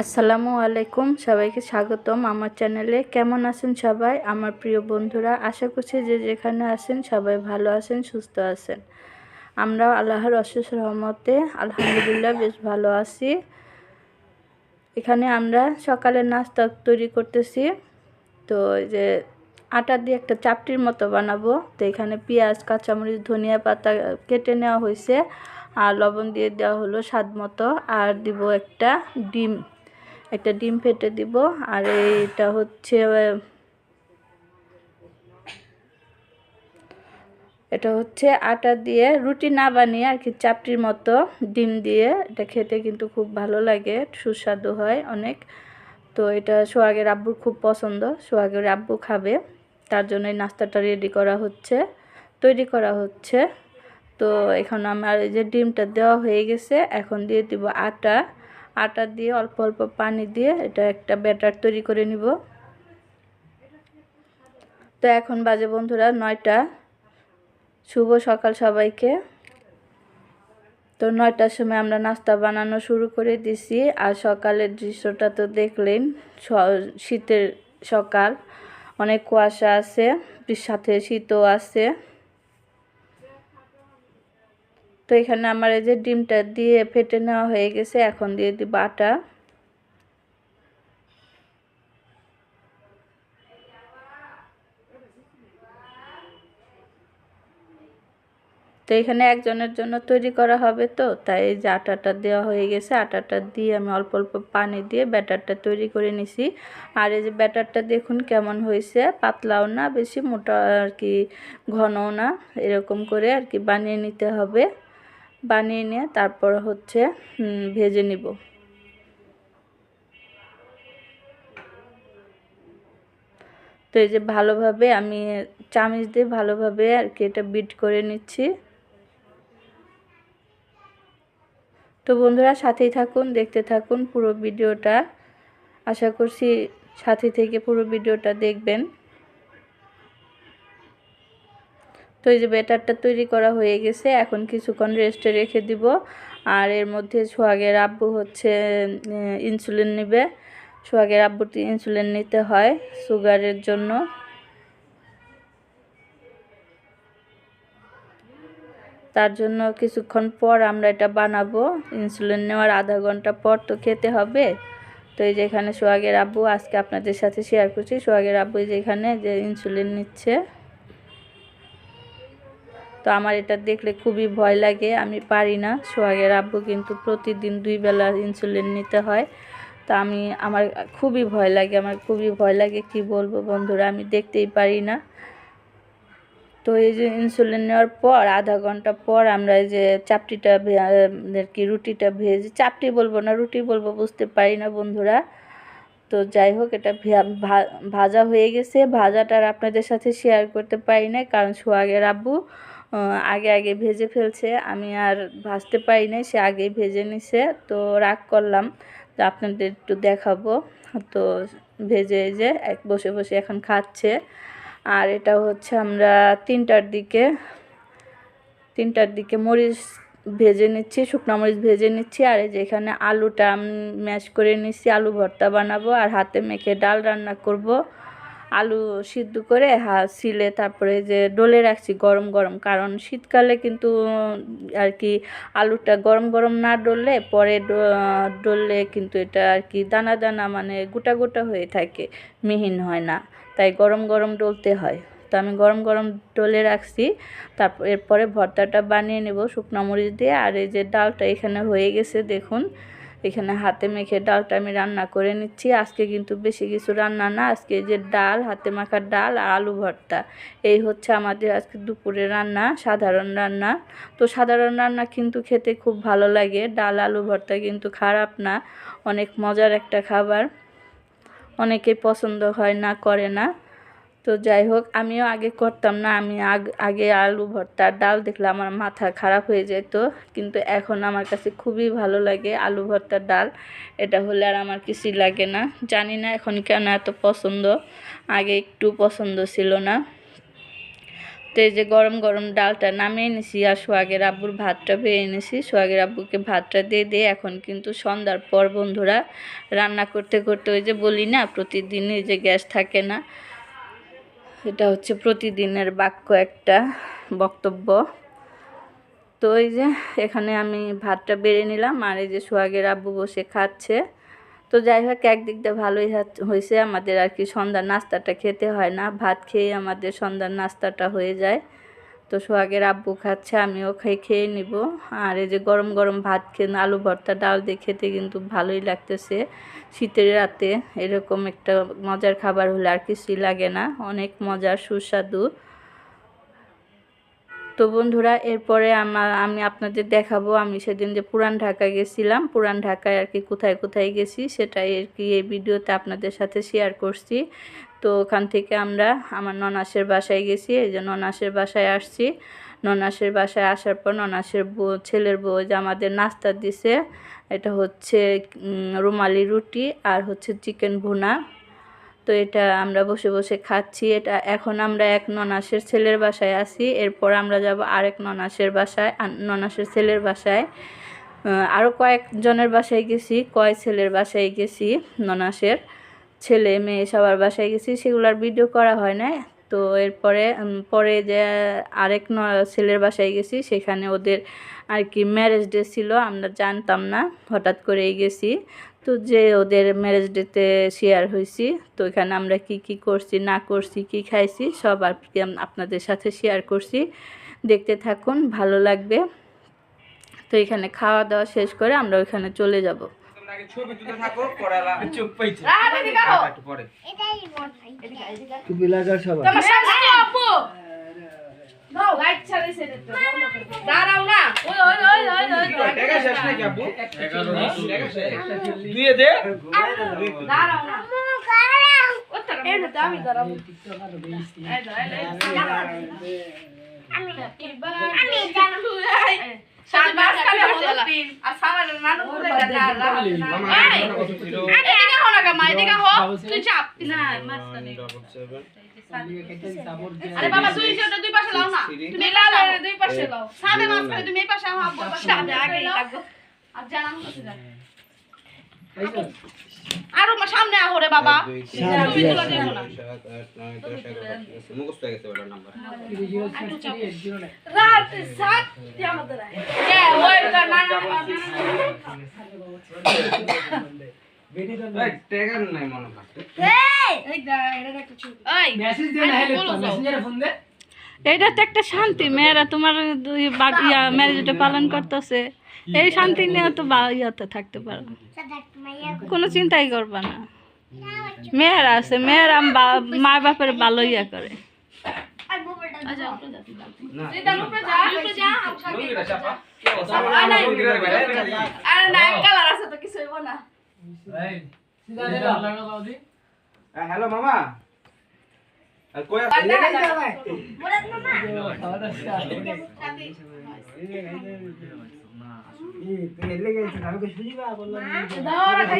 আসসালামু আলাইকুম, সবাইকে স্বাগতম আমার চ্যানেলে। কেমন আছেন সবাই? আমার প্রিয় বন্ধুরা, আশা করছি যে যেখানে আছেন সবাই ভালো আছেন, সুস্থ আছেন। আমরা আল্লাহর অশেষ রহমতে, আলহামদুলিল্লাহ, বেশ ভালো আছি। এখানে আমরা সকালের নাস্তা তৈরি করতেছি। তো যে আটা দিয়ে একটা চাপটির মতো বানাবো। তো এখানে পেঁয়াজ, কাঁচামরিচ, ধনিয়া পাতা কেটে নেওয়া হয়েছে। আর লবণ দিয়ে দেওয়া হলো স্বাদ মতো। আর দিব একটা ডিম। একটা ডিম ফেটে দিব, আর এইটা হচ্ছে, এটা হচ্ছে আটা দিয়ে রুটি না বানিয়ে আর কি চাপটির মতো ডিম দিয়ে। এটা খেতে কিন্তু খুব ভালো লাগে, সুস্বাদু হয় অনেক। তো এটা সোহাগের আব্বুর খুব পছন্দ, সোহাগের আব্বু খাবে। তার জন্য এই নাস্তাটা রেডি করা হচ্ছে, তৈরি করা হচ্ছে। তো এখন আমার এই যে ডিমটা দেওয়া হয়ে গেছে, এখন দিয়ে দিব আটা। আটা দিয়ে অল্প অল্প পানি দিয়ে এটা একটা ব্যাটার তৈরি করে নিব। তো এখন বাজে বন্ধুরা নয়টা। শুভ সকাল সবাইকে। তো নয়টার সময় আমরা নাস্তা বানানো শুরু করে দিছি। আর সকালের দৃশ্যটা তো দেখলেন শীতের সকাল। অনেক কুয়াশা আছে, সাথে শীতও আছে। তো এখানে আমার এই যে ডিমটা দিয়ে ফেটে নেওয়া হয়ে গেছে, এখন দিয়ে দিব আটা। তো এখানে একজনের জন্য তৈরি করা হবে তো, তাই এই যে আটাটা দেওয়া হয়ে গেছে। আটাটা দিয়ে আমি অল্প অল্প পানি দিয়ে ব্যাটারটা তৈরি করে নিছি। আর এই যে ব্যাটারটা দেখুন কেমন হয়েছে, পাতলাও না, বেশি মোটা আর কি, ঘনও না, এরকম করে আর কি বানিয়ে নিতে হবে। বানিয়ে নিয়ে তারপর হচ্ছে ভেজে নিব। তো এই যে ভালোভাবে আমি চামিচ দিয়ে ভালোভাবে আর কি এটা বিট করে নিচ্ছি। তো বন্ধুরা সাথেই থাকুন, দেখতে থাকুন পুরো ভিডিওটা। আশা করছি সাথে থেকে পুরো ভিডিওটা দেখবেন। তো এই যে ব্যাটারটা তৈরি করা হয়ে গেছে, এখন কিছুক্ষণ রেস্টে রেখে দিব। আর এর মধ্যে সোহাগের আব্বু হচ্ছে ইনসুলিন নেবে। সোহাগের আব্বুটি ইনসুলিন নিতে হয় সুগারের জন্য। তার জন্য কিছুক্ষণ পর আমরা এটা বানাবো। ইনসুলিন নেওয়ার আধা ঘণ্টা পর তো খেতে হবে। তো এই যে এখানে সোহাগের আব্বু, আজকে আপনাদের সাথে শেয়ার করছি। সোহাগের আব্বু যেখানে যে ইনসুলিন নিচ্ছে। তো আমার এটা দেখলে খুবই ভয় লাগে। আমি পারি না। সোহাগের আব্বু কিন্তু প্রতিদিন দুই বেলা ইনসুলিন নিতে হয়। তা আমি, আমার খুবই ভয় লাগে, আমার খুবই ভয় লাগে, কি বলব বন্ধুরা, আমি দেখতেই পারি না। তো এই যে ইনসুলিন নেওয়ার পর, আধা ঘণ্টা পর আমরা এই যে চাপটিটা আর কি রুটিটা ভেজে, চাপটি বলব না, রুটি বলব, বুঝতে পারি না বন্ধুরা। তো যাই হোক, এটা ভাজা হয়ে গেছে। ভাজাটার আপনাদের সাথে শেয়ার করতে পারি না কারণ সোহাগের আব্বু আগে আগে ভেজে ফেলছে। আমি আর ভাজতে পারি নাই সে আগে ভেজে নিছে। তো রাগ করলাম তো আপনাদের একটু দেখাবো। তো ভেজে যে এক বসে বসে এখন খাচ্ছে। আর এটা হচ্ছে আমরা তিনটার দিকে তিনটার দিকে মরিচ ভেজে নিচ্ছি, শুকনো মরিচ ভেজে নিচ্ছি। আর এই যে এখানে আলুটা ম্যাশ করে নিচ্ছি, আলু ভর্তা বানাবো। আর হাতে মেখে ডাল রান্না করব। আলু সিদ্ধ করে হা, সিলে তারপরে যে ডলে রাখছি গরম গরম। কারণ শীতকালে কিন্তু আর কি আলুটা গরম গরম না ডললে পরে ডললে কিন্তু এটা আর কি দানা দানা মানে গোটা গোটা হয়ে থাকে, মিহিন হয় না। তাই গরম গরম ডলতে হয়। তো আমি গরম গরম ডলে রাখছি তারপর এরপরে ভর্তাটা বানিয়ে নেব শুকনো মরিচ দিয়ে। আর এই যে ডালটা এখানে হয়ে গেছে, দেখুন। এখানে হাতে মেখে ডালটা আমি রান্না করে নিচ্ছি। আজকে কিন্তু বেশি কিছু রান্না না, আজকে যে ডাল, হাতে মাখার ডাল আর আলু ভর্তা। এই হচ্ছে আমাদের আজকে দুপুরে রান্না, সাধারণ রান্না। তো সাধারণ রান্না কিন্তু খেতে খুব ভালো লাগে, ডাল, আলু ভর্তা কিন্তু খারাপ না, অনেক মজার একটা খাবার। অনেকে পছন্দ হয় না, করে না। তো যাই হোক আমিও আগে করতাম না। আমি আগে আলু ভর্তা, ডাল দেখলে আমার মাথা খারাপ হয়ে যেত। কিন্তু এখন আমার কাছে খুবই ভালো লাগে আলু ভর্তার ডাল। এটা হলে আর আমার কিছুই লাগে না। জানি না এখন কেন এত পছন্দ। আগে একটু পছন্দ ছিল না। তো এই যে গরম গরম ডালটা নামিয়ে এনেছি আর সোহাগের আব্বুর ভাতটা বেয়ে এনেছি। সোহাগের আব্বুকে ভাতটা দিয়ে দিয়ে এখন কিন্তু সন্ধ্যার পর বন্ধুরা রান্না করতে করতে ওই যে বলি না, প্রতিদিন এই যে গ্যাস থাকে না। এটা হচ্ছে প্রতিদিনের বাক্য একটা বক্তব্য। তো এই যে এখানে আমি ভাতটা বেড়ে নিলাম আর এই যে সোহাগের আব্বু বসে খাচ্ছে। তো যাই হোক একদিক দিয়ে ভালোই হয়েছে। আমাদের আর কি সন্ধ্যার নাস্তাটা খেতে হয় না। ভাত খেয়ে আমাদের সন্ধ্যার নাস্তাটা হয়ে যায়। তো সোহাগের আব্বু খাচ্ছে, আমিও খাই খেয়ে নিব। আর এই যে গরম গরম ভাত খেয়ে আলু ভর্তা, ডাল দিয়ে খেতে কিন্তু ভালোই লাগতেছে। শীতের রাতে এরকম একটা মজার খাবার হলে আর কিছুই লাগে না। অনেক মজার সুস্বাদু। তো বন্ধুরা, এরপরে আমার আমি আপনাদের দেখাবো, আমি সেদিন যে পুরান ঢাকা গেছিলাম, পুরান ঢাকায় আর কি কোথায় কোথায় গেছি, সেটাই আর কি এই ভিডিওতে আপনাদের সাথে শেয়ার করছি। তো ওখান থেকে আমরা আমার ননাসের বাসায় গেছি, এই যে ননাসের বাসায় আসছি। ননাসের বাসায় আসার পর ননাসের বউ, ছেলের বউ যে আমাদের নাস্তা দিছে, এটা হচ্ছে রুমালি রুটি আর হচ্ছে চিকেন ভুনা। তো এটা আমরা বসে বসে খাচ্ছি। এটা এখন আমরা এক ননাসের ছেলের বাসায় আছি। এরপর আমরা যাব আরেক ননাসের বাসায় ননাসের ছেলের বাসায়। আরও কয়েকজনের বাসায় গেছি, কয় ছেলের বাসায় গেছি, ননাসের ছেলে, মেয়ে সবার বাসায় গেছি। সেগুলোর ভিডিও করা হয় না তো এরপরে পরে যে আরেক ন- ছেলের বাসায় গেছি, সেখানে ওদের আর কি ম্যারেজ ডে ছিল, আমরা জানতাম না। হঠাৎ করেই গেছি। তো যে ওদের ম্যারেজ ডেতে শেয়ার হয়েছি তো এখানে আমরা কি কি করছি না করছি কি খাইছি সব আর কি আপনাদের সাথে শেয়ার করছি। দেখতে থাকুন ভালো লাগবে। তো এখানে খাওয়া দাওয়া শেষ করে আমরা ওইখানে চলে যাব। থাকো পরে। আলা চুপ পাইছো একটু পরে টুপি লাগা টাকা শেষ নাকি আপু টাকা শেষ দিয়ে দে মামা আমার কত ছিল ডাবল সেভেন আরে বাবা দুই জোড়া দুই পাশে লাও না। তুমি লাও দুই পাশে লাও। সামনে মাঝখানে তুমি এই পাশে আমার আব্বুর পাশে সামনে আগে। থাকো আর জানা কাছে যা। আরও সামনে আহো রে বাবা। তুমি তুলা দেবো না। মুখস্থ হয়ে গেছে ওটার নাম্বার রাত সাত আমাদের ওই তো না। নাই। মনে এটা তো মেসেঞ্জারে ফোন দে এটা তো একটা শান্তি মেয়েরা তোমার ইয়া ম্যারেজটা পালন করতেছে। এই শান্তি নিয়ে তো বা- ইয়াতে থাকতে পারো। কোনো চিন্তাই করবা না। মেয়েরা আছে মেয়েরা বা- মা বাপের ভালো ইয়া করে। আচ্ছা আরে না কালার আছে তো কিছু না। এই সিধা দে লাগা দাও দি হ্যালো মামা আর কই আছে দেখা যাবে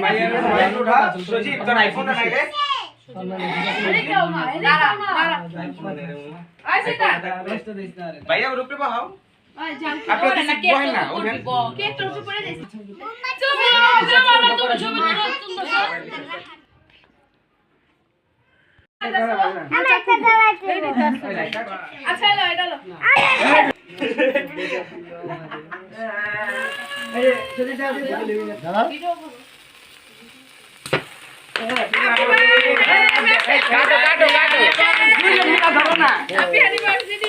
ভাইয়া উঠা সুজিত তোর আইফোনটা নাই রে দাঁড়া দাঁড়া আই সেটা ভাইয়া ওর উপরে বহাও আই জান আপনি তো সিট বহেন না ওখানে কে তোর উপরে দিছিস তুমি বাবা তুমি ছবি তুলো সুন্দর আচ্ছা এলো এটা এলো দাদা কাটো কাটো কাটো হ্যাপি অ্যানিভার্সারি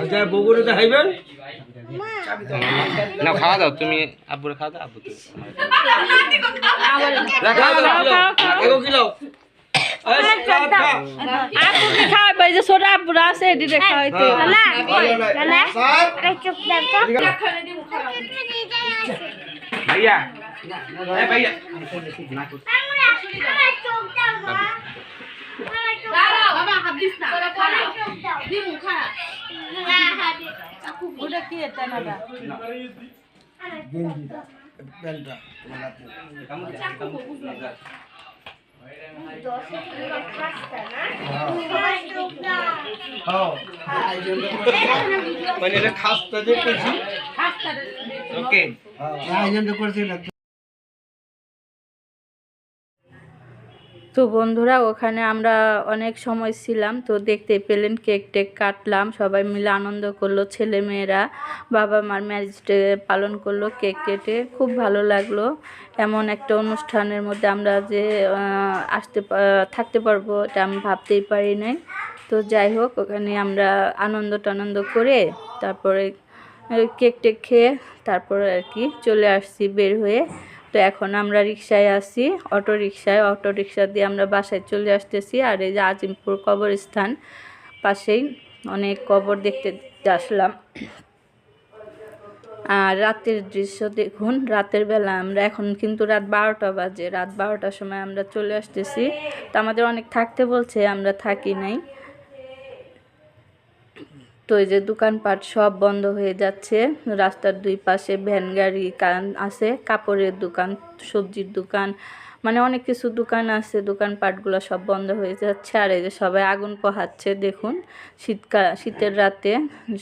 আচ্ছা বগুড়ে তো হাইবেন না খাওয়া দাও তুমি আব্বুরে খাওয়া দাও আব্বু তুমি খাওয়া দাও। খাও, কিলো আপুকে খাওয়াবে যে ছোট আপুরা আছে এদিকে খাওয়াইতে ভাইয়া। এই ভাইয়া। দাঁড়াও। বাবা হাত দিস না। ওটা কি এটা না গেঞ্জি প্যান্টটা মানে এটা খাস্তা যে করছি ওকে আয়োজনটা তো বন্ধুরা, ওখানে আমরা অনেক সময় ছিলাম, তো দেখতে পেলেন কেক টেক কাটলাম, সবাই মিলে আনন্দ করল ছেলে মেয়েরা বাবা মার ম্যারেজ পালন করল, কেক কেটে, খুব ভালো লাগল। এমন একটা অনুষ্ঠানের মধ্যে আমরা যে আসতে থাকতে পারব, এটা আমি ভাবতেই পারি নাই। তো যাই হোক, ওখানে আমরা আনন্দ টানন্দ করে, তারপরে কেক টেক খেয়ে, তারপরে আর কি চলে আসছি বের হয়ে। তো এখন আমরা রিক্সায় আসি অটো রিক্সায় অটো রিক্সা দিয়ে আমরা বাসায় চলে আসতেছি। আর এই যে আজিমপুর কবরস্থান পাশেই অনেক কবর দেখতে আসলাম। আর রাতের দৃশ্য দেখুন, রাতের বেলা আমরা এখন কিন্তু রাত বারোটা বাজে। রাত বারোটার সময় আমরা চলে আসতেছি। তো আমাদের অনেক থাকতে বলছে, আমরা থাকি নাই। তো এই যে দোকানপাট সব বন্ধ হয়ে যাচ্ছে। রাস্তার দুই পাশে ভ্যান, গাড়ি আছে, কাপড়ের দোকান, সবজির দোকান মানে অনেক কিছু দোকান আছে। দোকানপাটগুলো সব বন্ধ হয়ে যাচ্ছে। আর এই যে সবাই আগুন পোহাচ্ছে, দেখুন। শীতকাল, শীতের রাতে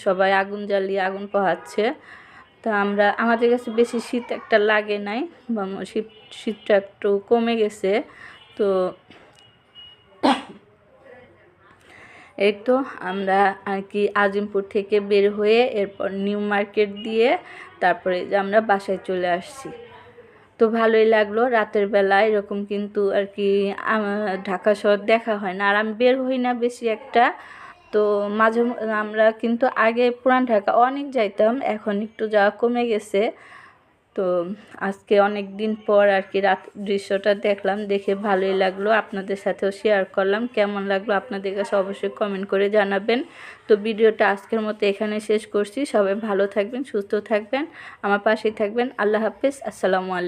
সবাই আগুন জ্বালিয়ে আগুন পোহাচ্ছে। তা আমরা, আমাদের কাছে বেশি শীত একটা লাগে নাই শীত, শীতটা একটু কমে গেছে। তো এই তো আমরা আর কি আজিমপুর থেকে বের হয়ে এরপর নিউ মার্কেট দিয়ে তারপরে আমরা বাসায় চলে আসছি। তো ভালোই লাগল, রাতের বেলা এরকম কিন্তু আর কি ঢাকা শহর দেখা হয় না। আর আমি বের হই না বেশি একটা। তো মাঝে আমরা কিন্তু আগে পুরান ঢাকা অনেক যাইতাম, এখন একটু যাওয়া কমে গেছে। তো আজকে অনেক দিন পর আর কি রাত দৃশ্যটা দেখলাম, দেখে ভালোই লাগল। আপনাদের সাথেও শেয়ার করলাম, কেমন লাগল আপনাদের কাছে অবশ্যই কমেন্ট করে জানাবেন। তো ভিডিওটা আজকের মতো এখানে শেষ করছি। সবাই ভালো থাকবেন, সুস্থ থাকবেন, আমার পাশেই থাকবেন। আল্লাহ হাফিজ, আসসালামু আলাইকুম।